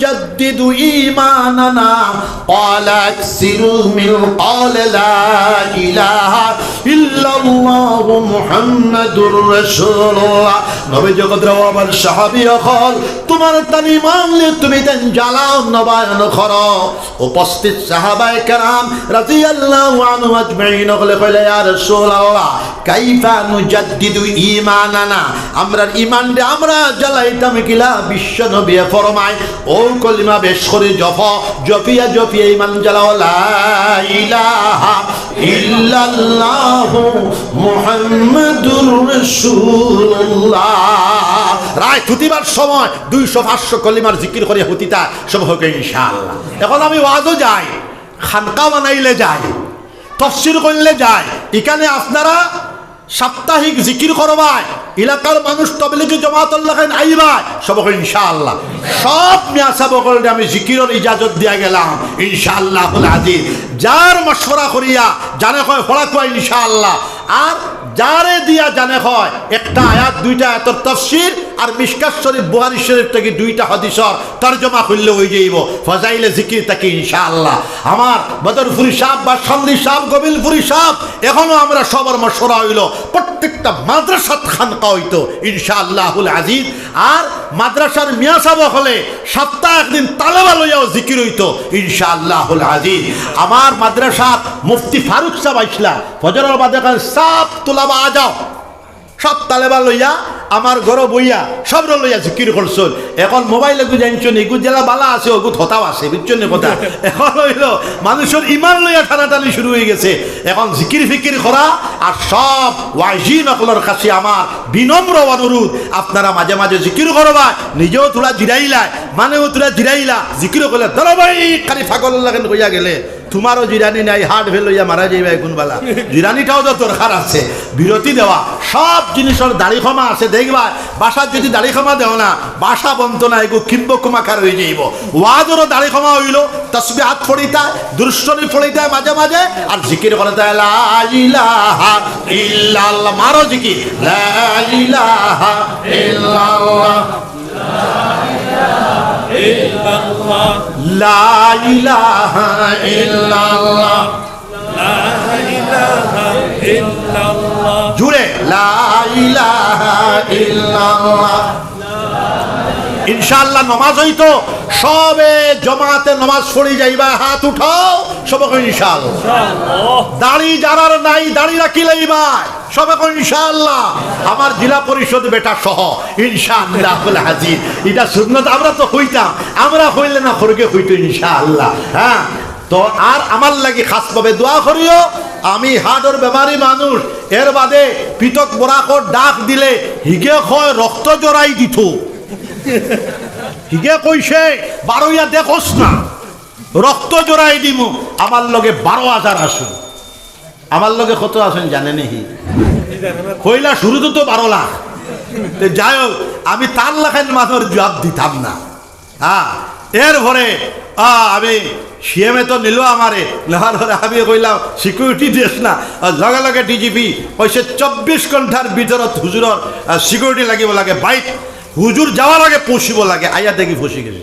মুজাদ্দ نجدد إيماننا قال أكثروا من قال لا إله إلا الله محمد رسول الله নবী জগৎ আমার সাহাবী হল তোমার তানি মানলে তুমি দেন জ্বালাও নবায়ন কর উপস্থিত সাহাবায়ে কেরাম রাদিয়াল্লাহু আনহু আজমাইন হলে কইলে ইয়া রাসূলুল্লাহ কাইফা নুজাদ্দিদু ঈমানানা আমরা ঈমান দে আমরা জ্বালাইতাম কিলা বিশ্ব নবী ফরমায় ও কলিমা বেশ করে জপ জপিয়া জপিয়া ঈমান জ্বালাও রায় সময় দুইশো পাঁচশো কলিমার জিকির করে হতিতা সব হোক ইনশাআল্লাহ। এখন আমি ওয়াজও যাই খানকা বানাইলে যাই, তফসির করলে যায় এখানে আপনারা সাপ্তাহিক জিকির করবায় এলাকার মানুষ তবলিকে লাগাইন আইবায় সব ইনশাআল্লাহ। সব মিয়াসা বকলকে আমি জিকিরর ইজাজত দিয়া গেলাম। ইনশাআল্লাহ আজিজ যার মশওয়ারা করিয়া জানে কয় ফলা কয় ইনশাআল্লাহ। আর যারে দিয়া জানে হয়, একটা আয়াত, দুইটা আয়াতর তফসির আর মিশকাত শরীফ, বুহারি শরীফ থেকে দুইটা হদিসর তর্জমা করলে হয়ে যাইব। ফজাইলে জিকির তাকে ইনশাআল্লাহ। আমার বদরপুরি সাহ বা সন্ধি সাহ গোবিলপুরি সাহ এখনও আমরা সবার মশরা হইল। প্রত্যেকটা মাদ্রাসাত খানকা হইতো, ইনশাআল্লাহুল আজিজ। আর মাদ্রাসার মিয়া সাহেব হলে সপ্তাহ একদিন তালেবা লইয়াও জিকির হইতো, ইনশাআল্লাহুল আজিজ। আমার মাদ্রাসার মুফতি ফারুক সাহেব আইসলা, ফজরের বাদে সাপ তোলাবা আজাও সব তালেবা লইয়া, আমার ঘর বইয়া, সব লইয়া জিকির করছল এখন মোবাইলে গু জানছো নি? জেলা বালা আছে ওগু থতাও আছে বুঝছ নি কথা? এখন হইল মানুষের ইমান লইয়া টানাটানি শুরু হয়ে গেছে। এখন জিকির ফিকির করা আর সব ওয়াইজি নকলের কাছে আমার বিনম্র অনুরোধ আপনারা মাঝে মাঝে জিকির করবা নিজেও তোরা জিরাইলায় মানেও তোরা জিরাইলা জিকির করলে ভাই খালি ফাগল লাগেন কইয়া গেলে। তোমারও জিরানি নাই হাট ভেল লইয়া মারা যাইবা কোনবেলা। জিরানিটাও তো দরকার আছে, বিরতি দেওয়া। সব জিনিসের দাড়ি ক্ষমা আছে, দেখবা, বাসার যদি দাড়ি ক্ষমা দেও না, বাসা বন্ত না এগো কিম্ব ক্ষমাকার হয়ে যাইব। ওয়াজেরও দাড়ি ক্ষমা হইল তসবি হাত ফড়িতায় দুরুস্তনি ফড়িতায় মাঝে মাঝে, আর জিকির করে তাই ইলাহা মারো জিকির। লা ইলাহা ইল্লাল্লাহ লা জুড়ে লা ইলাহা ইল্লাল্লাহ। ইনশাআল্লাহ নমাজ হইতো সবে জমাতে নমাজ পড়ি যাইবা হাত উঠাও সবকে ইনশাআল্লাহ। দাড়ি যারার নাই দাড়ি রাখি লইবা সবকে ইনশাআল্লাহ। আমার জেলা পরিষদ বেটা সহ ইনশাআল্লাহ হাজির। এটা সুন্নত আমরা তো হইতাম আমরা হইলে না খরগে হইতো ইনশাআল্লাহ হ্যাঁ? তো আর আমার লাগি খাস ভাবে দোয়া করিও আমি হার্টর বেমারি মানুষ এর বাদে পিতক বরাকর ডাক দিলে হিগে হয় রক্ত জড়াই দিত। হিগে কইছে বারোইয়া দেখোস না রক্ত জোড়াই দিমু আমার লগে বারো হাজার আসুন। আমার লগে কত আসেন জানে নেহি কইলা শুরুতে তো বারো লাখ। যাই হোক আমি তার লাখের মানুষ জবাব দিতাম না। হ্যাঁ এর পরে আ, আমি সিএমএ তো নিল আমারে। নেওয়ার পরে আমি কইলাম সিকিউরিটি দিস না। লগে লগে ডিজিপি কইছে চব্বিশ ঘণ্টার ভিতৰত হুজুৰৰ সিকিউরিটি লাগিব লাগে বাইক হুজুর যাওয়ার আগে পৌঁছিব লাগে আইয়া দেখি ফসি গেছে।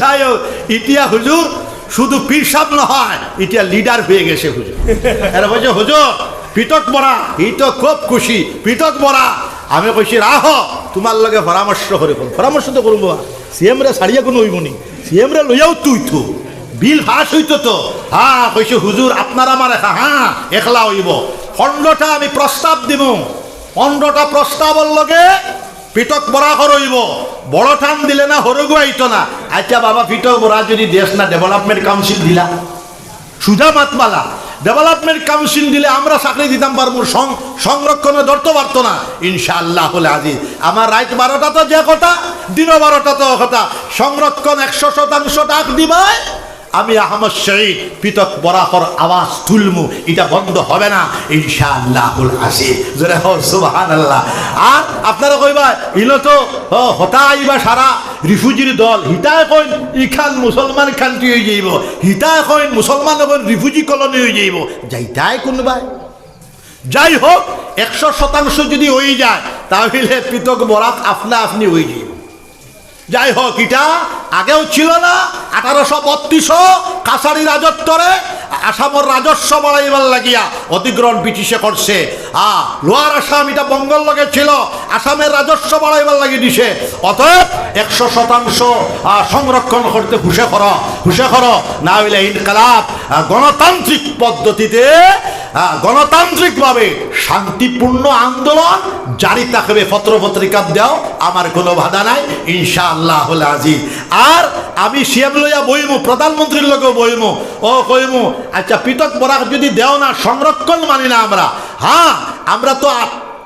যাই হোক, ইতিয়া হুজুর শুধু পিসাব নহয় এতিয়া লিডার হয়ে গেছে হুজুর। এরা বলছে, হুজুর পিতক বরা ই তো খুব খুশি পিতক বরা আমি কইছি, রাহ, তোমার লগে পরামর্শ করে কোন পরামর্শ তো করব সিএম রে ছাড়িয়া কোনো হইব নি। সিএম রে লইয়াও তুই তো, বিল ফাঁস হইতো তো। হ্যাঁ কইছে, হুজুর, আপনার আমার হ্যাঁ একলা হইব। খণ্ডটা আমি প্রস্তাব দিব পনেরোটা প্রস্তাবর লগে পিটক বরা হরইব বড় টান দিলে না হরগু আইতো না। আচ্ছা বাবা পিটক বরা যদি দেশ না ডেভেলপমেন্ট কাউন্সিল দিলা। সুজা মাতমালা ডেভেলপমেন্ট কাউন্সিল দিলে আমরা চাকরি দিতাম পারব সংরক্ষণে ধরতে পারতো না। ইনশাআল্লাহ হলে আজিজ আমার রাত বারোটা তো যে কথা দিন বারোটা তো কথা। সংরক্ষণ একশো শতাংশ ডাক দিবাই আমি আহমদ শহীদ, পৃথক বরাকর আওয়াজ তুলমু, এটা বন্ধ হবে না, ইনশাআল্লাহুল সুবহানাল্লাহ। আর আপনারা কইবা ইলো তো, ও হতা আইবা সারা, রিফিউজির দল, হিতায় কইন ইখান মুসলমান খান্তি হয়ে যাইব। হিতায় কইন, মুসলমান হবেন রিফিউজি কলোনি হয়ে যাইব। যাইতাই কোনবাই যাই হোক, একশো শতাংশ যদি হয়ে যায়, তাহলে পৃথক বরাক আপনা আপনি হয়ে যাইব। যাই হোক এটা আগেও ছিল না। আঠারোশো বত্রিশও কাছারি রাজত্বরে আসামর রাজস্ব বাড়াইবার লাগিয়া অধিগ্রহণ ব্রিটিশে করছে। আ লোয়ার আসাম এটা বঙ্গল লগে ছিল, আসামের রাজস্ব বাড়াইবার লাগি দিছে। অতএব একশো শতাংশ সংরক্ষণ করতে হুসে কর হুসে কর। না হইলে ইনকালাব গণতান্ত্রিক পদ্ধতিতে গণতান্ত্রিকভাবে শান্তিপূর্ণ আন্দোলন, জারি থাকবে পত্র পত্রিকা দেও, আমার কোনো বাধা নাই ইনশা আল্লাহ আজি আর আমি সিএম লইয়া বইমু, প্রধানমন্ত্রীর লোকেও বইমু। ও কইমু আচ্ছা পৃথক বরাক যদি দেও না, সংরক্ষণ মানি না আমরা। হ্যাঁ আমরা তো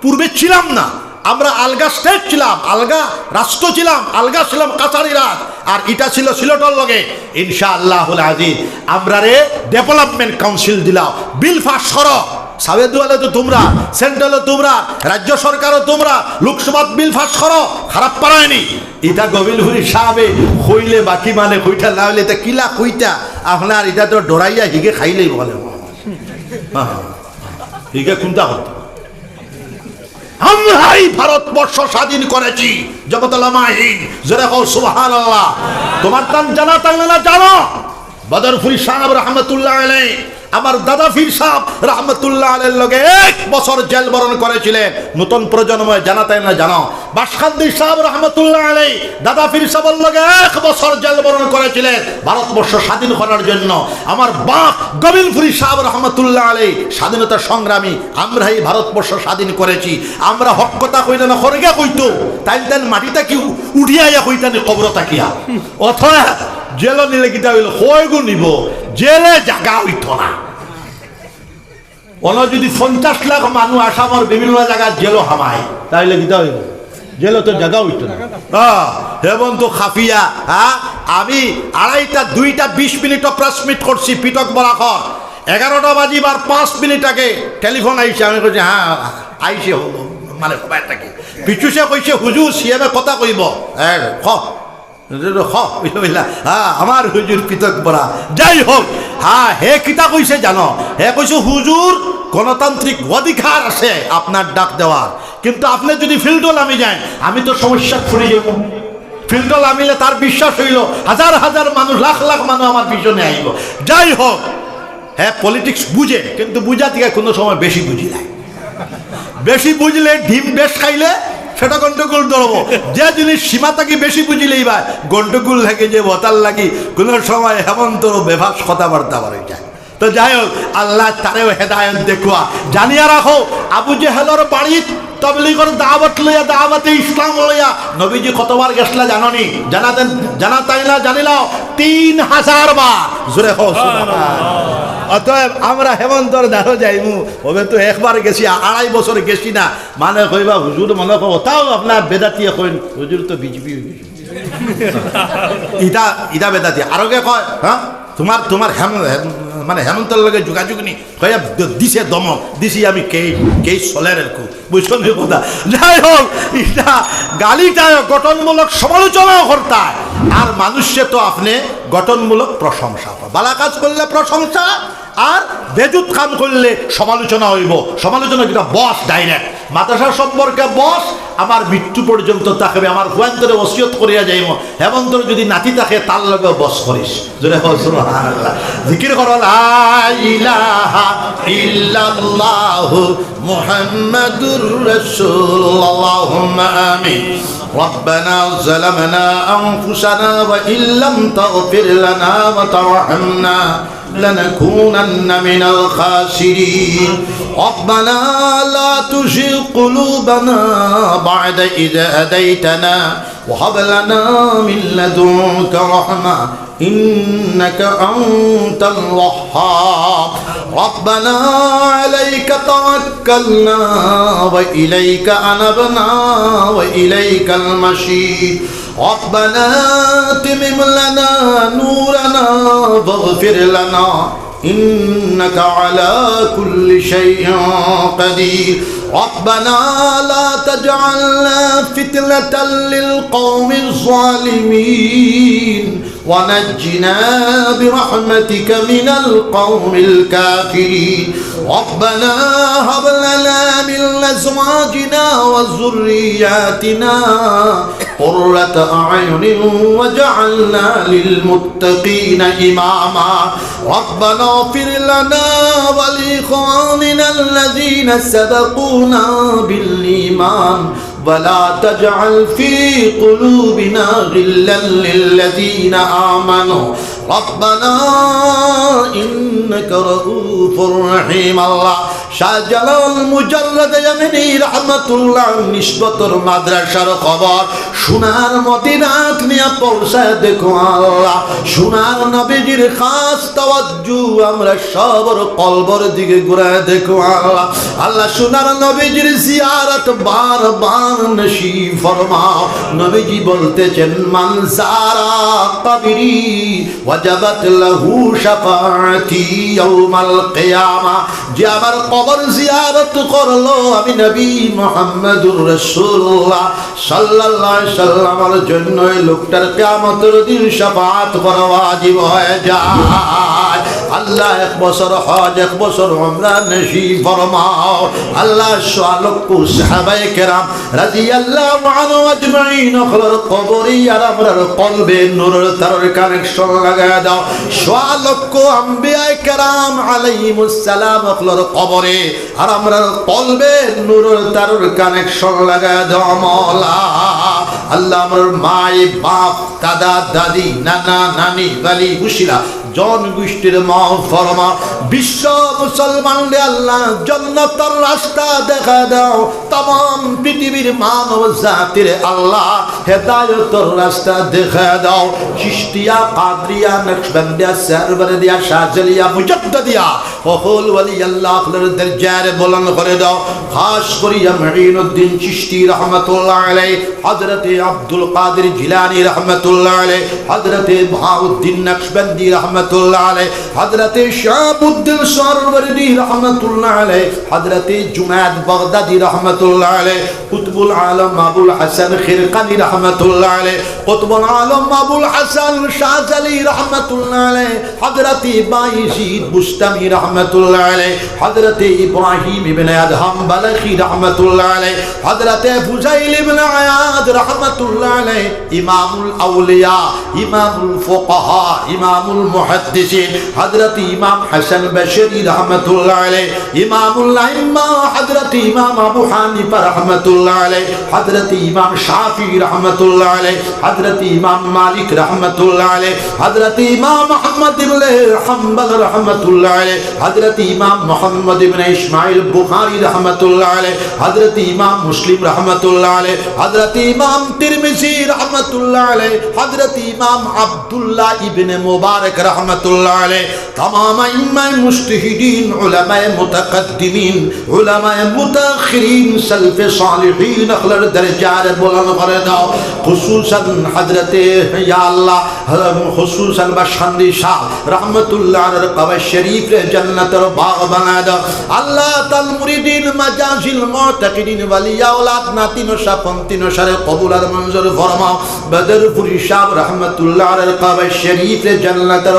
পূর্বে ছিলাম না। আমরা আলগা স্টেট ছিলাম আলগা রাষ্ট্র ছিলাম আলগা ছিলাম কাছারি রাজ। আর এটা ছিল সিলেটর লগে। ইনশা ইনশাআল্লাহ আজিজ আমরা রে ডেভেলপমেন্ট কাউন্সিল দিলাম। বিল পাস করো। সাবেদু আলে তো তোমরা সেন্ট্রালও তোমরা রাজ্য সরকারও তোমরা লোকসভা বিল পাস করো। খারাপ পারায়নি। এটা গবিলহুরি সাহেবে হইলে বাকি মানে কইটা না হইলে এটা কিলা কইটা আপনার এটা তো ডরাইয়া হিগে খাইলেই বলে। হ্যাঁ, হিগে কোনটা হতো? আমরাই ভারতবর্ষ স্বাধীন করেছি। জগতলামাহীন তোমার জানা তাহলে না জানো? বদরফুল সাহেব রহমতুল্লাহ আমার দাদা ফির সাহেব রহমতুল্লাহ আলের লগে এক বছর জেল বরণ করেছিলেন। নতুন প্রজন্মে জানা তাই না জানো? বাসখান্দি সাহেব রহমতুল্লাহ আলাই দাদা ফির সাহেবের লগে এক বছর জেল বরণ করেছিলেন। ভারতবর্ষ স্বাধীন করার জন্য আমার বাপ গোবিন্দপুরী সাহেব রহমতুল্লাহ আলাই স্বাধীনতা সংগ্রামী আমরা এই ভারতবর্ষ স্বাধীন করেছি। আমরা হক কথা কইলে না খরগে কইতো? তাই তাই মাটিটা কি উঠিয়াইয়া কইতানি কবর তাকিয়া অথবা জেল নিলে কিতা হইল, কয়গু নিব? জেলে জাগা হইত না অন যদি পঞ্চাশ লাখ মানুষ আসামর বিভিন্ন জায়গায় জেলও হামায় তাইলে কিতা হইব? জেলে তো জায়গা হইতো না হেমন্ত খাফিয়া হ্যাঁ আমি আড়াইটা দুইটা বিশ মিনিট প্রেস মিট করছি পিটক বরাখর এগারোটা বাজিবার পাঁচ মিনিট আগে টেলিফোন আইছে আমি কইছি হ্যাঁ আইছে মানে সবাই থাকে। পিছুসে কইছে হুজুর সিএমে কথা কইব? হ্যাঁ হ্যাঁ আমার হুজুর পিতক বরা যাই হোক হ্যাঁ হে কিতা কইছে জানো? হে কইছে, হুজুর, গণতান্ত্রিক অধিকার আছে আপনার ডাক দেওয়ার। কিন্তু আপনি যদি ফিল্ডল আমি যাই আমি তো সমস্যা ফুরে যাব। ফিল্ডল আমিলে তার বিশ্বাস হইল, হাজার হাজার মানুষ, লাখ লাখ মানুষ আমার পিছনে আইব। যাই হোক হ্যাঁ পলিটিক্স বুঝে, কিন্তু বুঝা থেকে কোনো সময় বেশি বুঝি নাই। বেশি বুঝলে ডিম বেশ খাইলে সেটা গন্ডগোল ধরবো। যে জিনিস সীমা থাকি বেশি বুঝিলেই বা গন্ডগোল লাগে যে, বতাল লাগি, কোনো সময় হেমন্তর বেভাস কথাবার্তা বাড়ে যায় তো যাই হোক, আল্লাহ তারেও হেদায়ত দেখুয়া। জানিয়া রাখো, আবু জেহেলর বাড়িত তবলিগর দাওয়াত লইয়া, দাওয়াতে ইসলাম লইয়া, নবীজি কতবার গেছলা জাননি? জানাতেন জানা তাই না জানিলাও, তিন হাজার বার। জোরে হো অতএব আমরা হেমন্তর দ্বারও যাইমু। ওবে তো একবার গেছি, আড়াই বছর গেছি না। মানে কইবা, হুজুর মনে কব তাও আপনার বেদাতিয়ে কইন হুজুর তো বিজেপি ইটা ইটা বেদাতি। আরোগে কয় হ্যাঁ তোমার তোমার হেম মানে হেমন্তর লগে যোগাযোগ নি কয়া দিছে দম, দিছি আমি কে কে চলে রেখো বুঝছ নি কথা? যাই হোক, ইটা গালিটা গঠনমূলক সমালোচনাও করতা আর মানুষে তো আপনি গঠনমূলক প্রশংসা করে। বালা কাজ করলে প্রশংসা আর বেজুত কাম করলে সমালোচনা হইব সমালোচনা যেটা বস ডাইরেক্ট মাদ্রাসা সম্পর্কে বস আমার মৃত্যু পর্যন্ত থাকবে আমার হুয়ান্তরে ওসিয়ত করিয়া যাইব হেমন্তর যদি নাতি থাকে তার লগে বস করিস জোরে বল সুবহানাল্লাহ জিকির করো লা ইলাহা ইল্লাল্লাহু মুহাম্মাদুর রাসূলুল্লাহ আমিন ربنا ظلمنا أنفسنا وإن لم تغفر لنا وترحمنا لنكونن من الخاسرين. ربنا لا تزغ قلوبنا بعد إذ هديتنا وهب لنا من لدنك رحمة إنك أنت الوهاب. ربنا عليك توكلنا وإليك أنبنا وإليك المشير ربنا تمم لنا نورنا واغفر لنا. إنك على كل شيء قدير. ربنا لا تجعلنا فتنة للقوم الظالمين. ونجنا برحمتك من القوم الكافرين. ربنا هب لنا من أزواجنا وذرياتنا قرة أعين وجعلنا للمتقين إماما. ربنا اغفر لنا ولإخواننا الذين سبقونا بالإيمان. ولا تجعل في قلوبنا غلا للذين آمنوا. রব্বানা, ইন্নাকা রাউফুর রহিম, আল্লাহ। শাহজালাল মুজাল্লাদ ইয়ামিনী, রাহমাতুল্লাহ নিসবতর মাদ্রাসার খবর। সোনার মদিনাত মিয়া পৌঁছায় দেখো আল্লাহ। সোনার নবীজির খাস তাওয়াজ্জু আমরা সবর কলবর দিকে ঘুরায়, দেখো আল্লাহ। আল্লাহ, সোনার নবীজির জিয়ারত বার বার নসি ফরমাও। নবীজি বলতেছেন, মান সারা কবিরি ওয়া ওয়াজাবাত লাহু শাফাআতি ইয়াউমাল কিয়ামা যে আমার কবর জিয়ারত করল আমি নবী মুহাম্মদুর রাসূলুল্লাহ সাল্লাল্লাহু আলাইহি সাল্লামের জন্য লোকটার কিয়ামতের দিন শাফাআত করা ওয়াজিব হয়ে যায়। আল্লাহ এক বছর হজ, এক বছর আমরা নসিব ফরমাও। আল্লাহ সালকু সাহাবায়ে কেরাম রাদিয়াল্লাহু আনহু আজমাইন খলর কবরি আর আমরার কলবে নূরের তারের কানেকশন লাগায় দাও। সালক্ষ আম্বিয়ায়ে কেরাম আলাইহিমুস সালাম খলর কবরে আর আমরার কলবে নূরের তারের কানেকশন লাগায় দাও মাওলা। আল্লাহ আমার মাই, বাপ, দাদা, দাদি, নানা, নানি গালি হুশিরা জন গোষ্ঠীর মা ফরমা। বিশ্ব মুসলমানরে আল্লাহ জন্নতর রাস্তা দেখা দাও। তাম পৃথিবীর মানব জাতির আল্লাহ হেদায়তর রাস্তা দেখা দাও। চিস্তিয়া কাদরিয়া নকশবন্দিয়া সারবার দিয়া শাহজালিয়া মুজদ্দিয়া ওহুল ওয়ালি আল্লাহ আপনার দরজার বলন করে দাও। খাস করিয়া মঈনুদ্দিন চিশতি রহমাতুল্লাহ আলাইহি, হযরতে আব্দুল কাদের জিলানী রহমাতুল্লাহ আলাইহি, হযরতে বাহাউদ্দিন নকশবন্দি রহমাতুল্লাহ আলাইহি হযরতে শাহাবুদ্দিন সরওয়ারদি রহমাতুল্লাহ আলাইহি হযরতে জুনাদ বাগদাদি রহমাতুল্লাহ আলাইহি কুতুবুল আলম আবুল হাসান খিরকানি রহমাতুল্লাহ আলাইহি কুতুবুল আলম আবুল হাসান শাহজালি রহমাতুল্লাহ আলাইহি হযরতে বাইজিদ বুস্তামি রহমাতুল্লাহ আলাইহি হযরতে ইব্রাহিম ইবনে আদহাম বালাখি রহমাতুল্লাহ আলাইহি হযরতে ফুজাইল ইবনে আয়াদ রহমাতুল্লাহ আলাইহি ইমামুল আউলিয়া ইমামুল ফুকাহা ইমামুল মুহাদ্দিসিন হযরত ইমাম হাসান বশরি রহমাতুল্লাহ আলাইহি ইমামুল আইম্মা হযরত ইমাম আবু হানিফা রহমাতুল্লাহ আলাইহি হযরত ইমাম শাফি রহমাতুল্লাহ আলাইহি হযরত ইমাম মালিক রহমাতুল্লাহ আলাইহি হযরত ইমাম মুহাম্মদ ইবনে হাম্বল রহমাতুল্লাহ আলাইহি হযরত ইমাম মুহাম্মদ ইবনে ইসমাইল বুখারী রহমাতুল্লাহ আলাইহি হযরত ইমাম মুসলিম রহমাতুল্লাহ আলাইহি হযরত ইমাম তিরমিজি রহমাতুল্লাহ আলাইহি হযরত ইমাম আব্দুল্লাহ ইবনে মুবারক রহমতুল্লাহ আলে তামামা ইম্মায় মুস্তিহিদিন উলামায় মুতাকাদ্দিমিন, উলামায় মুতাখিরিন, সালফে সালিহিন আখলার দরজার বলন করে দাও। খুসুসান হযরতে ইয়া আল্লাহ খুসুসান বাসখান্দি শাহ, রহমতুল্লাহ আলার কবে শরীফ রে জান্নাতের বাগ বানায় দাও। আল্লাহ তাল মুরিদিন, মাজাজিল, মুতাকিদিন, ওয়ালিয়া আওলাদ নাতিন ও সাফন্তিন সারে কবুল আর মঞ্জুর ফরমাও। বদরপুরি শাহ রহমতুল্লাহ আলার কবে শরীফ রে জান্নাতের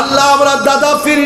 আল্লাহ দাদা ফির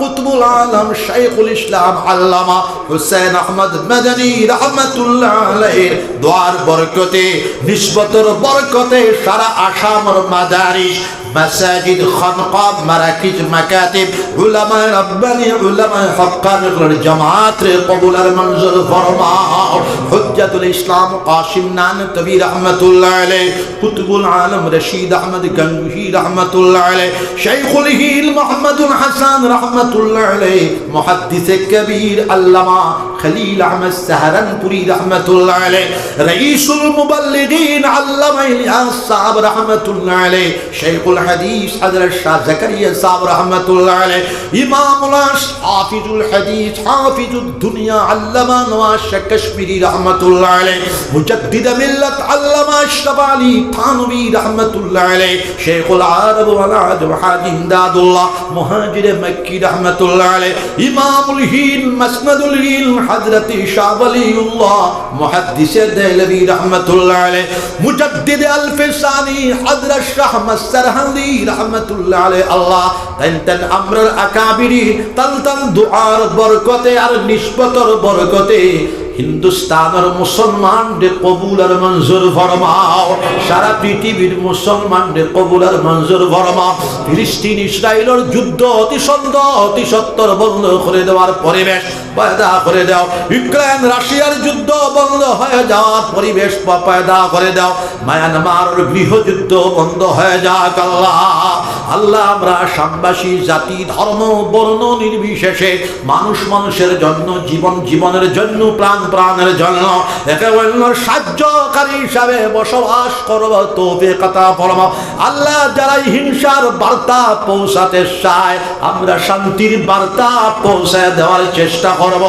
কুতুবুল আলম, শাইখুল ইসলাম, আল্লামা হুসেন আহমদ মাদানী রহমতুল্লাহ আলাইহির দোয়ার বরকতে নিসবতর বরকতে সারা আসামর মাদারিস مساجد خنقاب مراكز مكاتب. علماء رباني علماء حقان الجماعات قبول المنزل فرماء. حجة الإسلام قاسم نان تبي رحمة الله عليه. قطب العالم رشيد أحمد گنگوهي رحمة الله عليه. شيخ الهيل محمد الحسن رحمة الله عليه. محدث كبير علما খলিল আহমদ সাহারানপুরি রহমতুল্লাহ আলাই রঈসুল মুবাল্লিগিন আল্লামা ইলিয়াস সাহেব রহমতুল্লাহ আলাই শেখুল হাদিস হযরত শাহ জাকারিয়া সাহেব রহমতুল্লাহ আলাই ইমামুল হাফিজুল হাদিস হাফিজুদ দুনিয়া আল্লামা নওয়াজ শাহ কাশ্মীরি রহমতুল্লাহ আলাই মুজাদ্দিদ মিল্লাত আল্লামা আশরাফ আলী থানভী রহমতুল্লাহ আলাই শেখুল আরব ওয়াল আজম হাজি ইমদাদুল্লাহ মুহাজির মক্কি রহমতুল্লাহ আলাই ইমামুল হিন মাসনাদুল হিন হযরত শাহ ওয়ালিউল্লাহ মুহাদ্দিস দেহলভী রহমতুল্লাহ আলাই মুজাদ্দিদ আল ফিসানি হযরত শাহ মাসরহান্দি রহমতুল্লাহ আলাই আল্লাহ তান তান আমরার আকাবিরি তান তান দুআর বরকতে আর নিসবতর বরকতে হিন্দুস্তানের মুসলমানদের কবুল আর মঞ্জুর ফরমাও। সারা পৃথিবীর মুসলমানদের কবুল আর মঞ্জুর ফরমাও। ফিলিস্তিন ইসরায়েলের যুদ্ধ অতি সন্দ অতি সত্তর বন্ধ করে দেওয়ার পরিবেশ পয়দা করে দাও। ইউক্রেন, রাশিয়ার যুদ্ধ বন্ধ হয়ে যাওয়ার পরিবেশ পয়দা করে দাও। মায়ানমার গৃহযুদ্ধ বন্ধ হয়ে যাক আল্লাহ। আল্লাহ, আমরা সামবাসী জাতি, ধর্ম, বর্ণ নির্বিশেষে মানুষ মানুষের জন্য, জীবন জীবনের জন্য প্রাণ প্রাণের জন্য। একে অন্যর সাহায্যকারী হিসাবে বসবাস করব তোবে কথা পড়ব আল্লাহ যারা হিংসার বার্তা পৌঁছাতে চায়, আমরা শান্তির বার্তা পৌঁছে দেওয়ার চেষ্টা করব।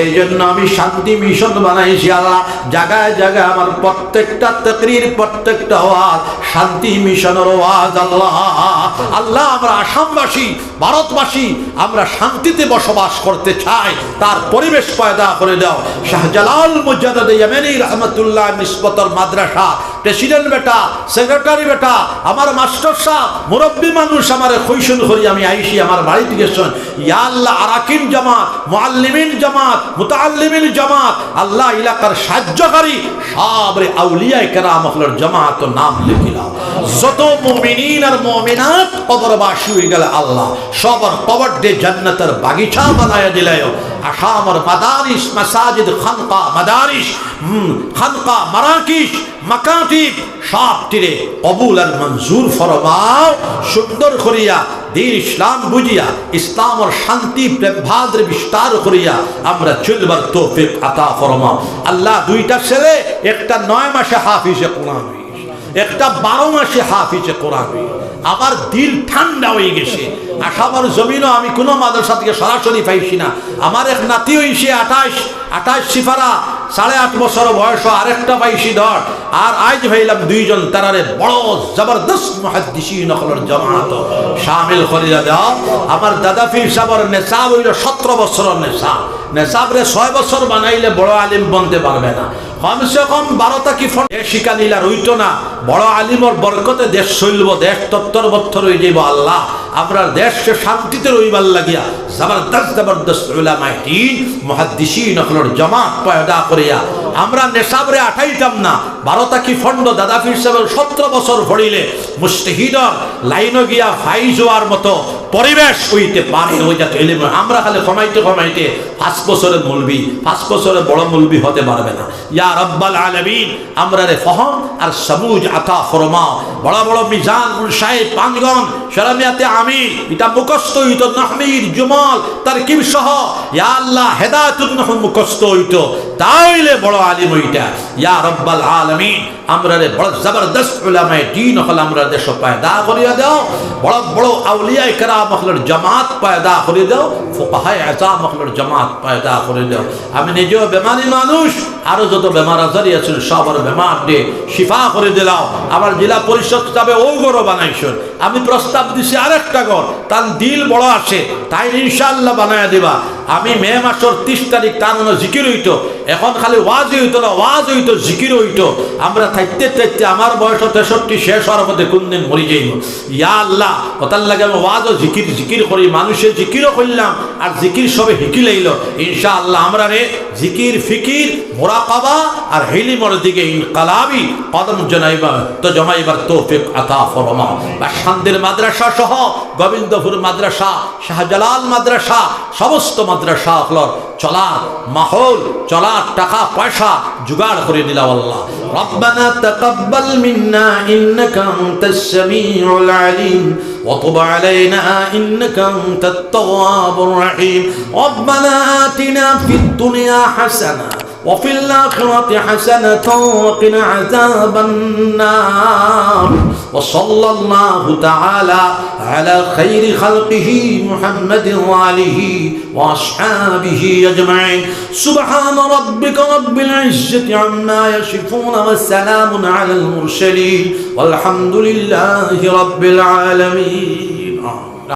এই জন্য আমি শান্তি মিশন বানাইছি আল্লাহ। জায়গায় জায়গায় আমার প্রত্যেকটা তকরির, প্রত্যেকটা ওয়াজ, শান্তি মিশনের ওয়াজ আল্লাহ। আল্লাহ আমরা আসামবাসী, ভারতবাসী, আমরা শান্তিতে বসবাস করতে চাই। তার পরিবেশ পয়দা করে দাও। শাহজালাল মুজাদ্দিদ ইয়ামানি রহমাতুল্লাহ নিসবতর মাদ্রাসা প্রেসিডেন্ট বেটা, সেক্রেটারি বেটা, আমার মাস্টার সাহ, মুরব্বী মানুষ আমার কৈশল করি, আমি আইসি আমার বাড়ি থেকে শোন। আরাকিন জামাত, মুআল্লিমিন জামাত, মুতাআল্লিমিন জামাত, আল্লাহ ইলাকার সাহায্যকারী সব রে আউলিয়া কেরাম হলের জামাত নাম লিখিলাম যত মুমিনিন আর মুমিনাত কবরবাসী হয়ে গেলে আল্লাহ, সবার কবর দে জান্নাতের বাগিচা বানায় দিলায় আসামর মাদারিস, মাসাজিদ, খানকা, মাদারিস খানকা মারাকিস একটা নয় মাসে একটা বারো মাসে। আমার দিল ঠান্ডা হয়ে গেছে, আসামার জমিনও আমি কোনো মাদ্রাসা থেকে সরাসরি পাইছি না আমার এক নাতি হইছে আঠাশ আঠাশ সিফারা, সাড়ে আট বছর বয়স, আরেকটা পাইছি আর আজ ভাইলাম দুইজন তারারে বড় জবরদস্ত মহাদিসি নকলের শামিল করিয়া আমার দাদা ফির সাবর নেশা হইল সতেরো বছরের নেশা নেশাবরে ছয় বছর বানাইলে বড় আলিম বনতে পারবে না। কমসে কম বারোটা কি ফোন শিকা নিলার হইতো না। বড় আলিমর বরকতে দেশ চলব, দেশ তত্তর বত্তর হয়ে যাইব আল্লাহ। আমরা দেশে শান্তিতে রইবার লাগিয়া জবরদস্ত জবরদস্ত উলামায়ে মুহাদ্দিসিন নকলের জামাত পয়দা করিয়া আমরা নেশাবরে আঠাইতাম না। বারোটা কি ফন্ড দাদা ফির সাহেবের সতেরো বছর ভরিলে মুস্তাহিদর লাইনও গিয়া ফাইজ হওয়ার মতো পরিবেশ হইতে পারে, ওই এলিম। আমরা খালি কমাইতে কমাইতে পাঁচ বছরের মুলবি, পাঁচ বছরের বড় মুলবি হতে পারবে না। ইয়া রব্বাল আলামিন, আমরা রে ফহম আর সবুজ আতা ফরমাও বড় বড় মিজান সাহেব পাঁচগণ শরমিয়াতে আমির এটা মুখস্থ হইতো নাহমির জুমল তার কিম সহ ইয়া আল্লাহ হেদায়তুন মুখস্থ হইত। তাইলে বড় আলিম হইতা ইয়া রব্বাল আলামিন আমরা রে বড় জবরদস্ত উলামায়ে দ্বীন হল আমরা দেশ পয়দা করিয়া দাও বড় বড় আউলিয়া کرام হলের জামাত পয়দা করে দাও ফুকাহায়ে আযাম হলের জামাত পয়দা করে দাও আমি নিজেও বেমারি মানুষ আরো যত বেমার আজারি আছে সবার বেমার দিয়ে শিফা করে দিলাও আমার জেলা পরিষদ হিসাবে ও গরো বানাইছর আমি প্রস্তাব দিছি আরেকটা ঘর তার দিল বড় আছে তাই ইনশাআল্লাহ বানায় দিবা আমি মে মাসের তিরিশ তারিখ তার মনে জিকির হইতো এখন খালি ওয়াজ হইতো না ওয়াজ হইতো জিকির হইতো আমরা থাকতে থাকতে আমার বয়স তেষট্টি শেষ হওয়ার মধ্যে কোনদিন মরি যাইব। ইয়া আল্লাহ কথার লাগে আমি ওয়াজও জিকির জিকির করি, মানুষের জিকিরও করলাম, আর জিকির সবে হিকি লাইল ইনশা আল্লাহ আমরা রে জিকির ফিকির মোরাকাবা আর হিলিমর দিকে ইনকালাবি কদম জনাইবা তো জমাইবার তৌফিক আতা ফরমা বা শান্তির মাদ্রাসা সহ গোবিন্দপুর মাদ্রাসা শাহজালাল মাদ্রাসা সমস্ত মাদ্রাসা হলর চলার মাহল চলার টাকা পয়সা জোগাড় করে দিলাম আল্লাহ ربنا تقبل منا إنك أنت السميع العليم وطب علينا إنك أنت التواب الرحيم. ربنا آتنا في الدنيا حسنة وفي الآخرة حسنة وقنا عذاب النار. وصلى الله تعالى على خير خلقه محمد وآله وأصحابه أجمعين. سبحان ربك رب العزة عما يصفون والسلام على المرسلين. والحمد لله رب العالمين.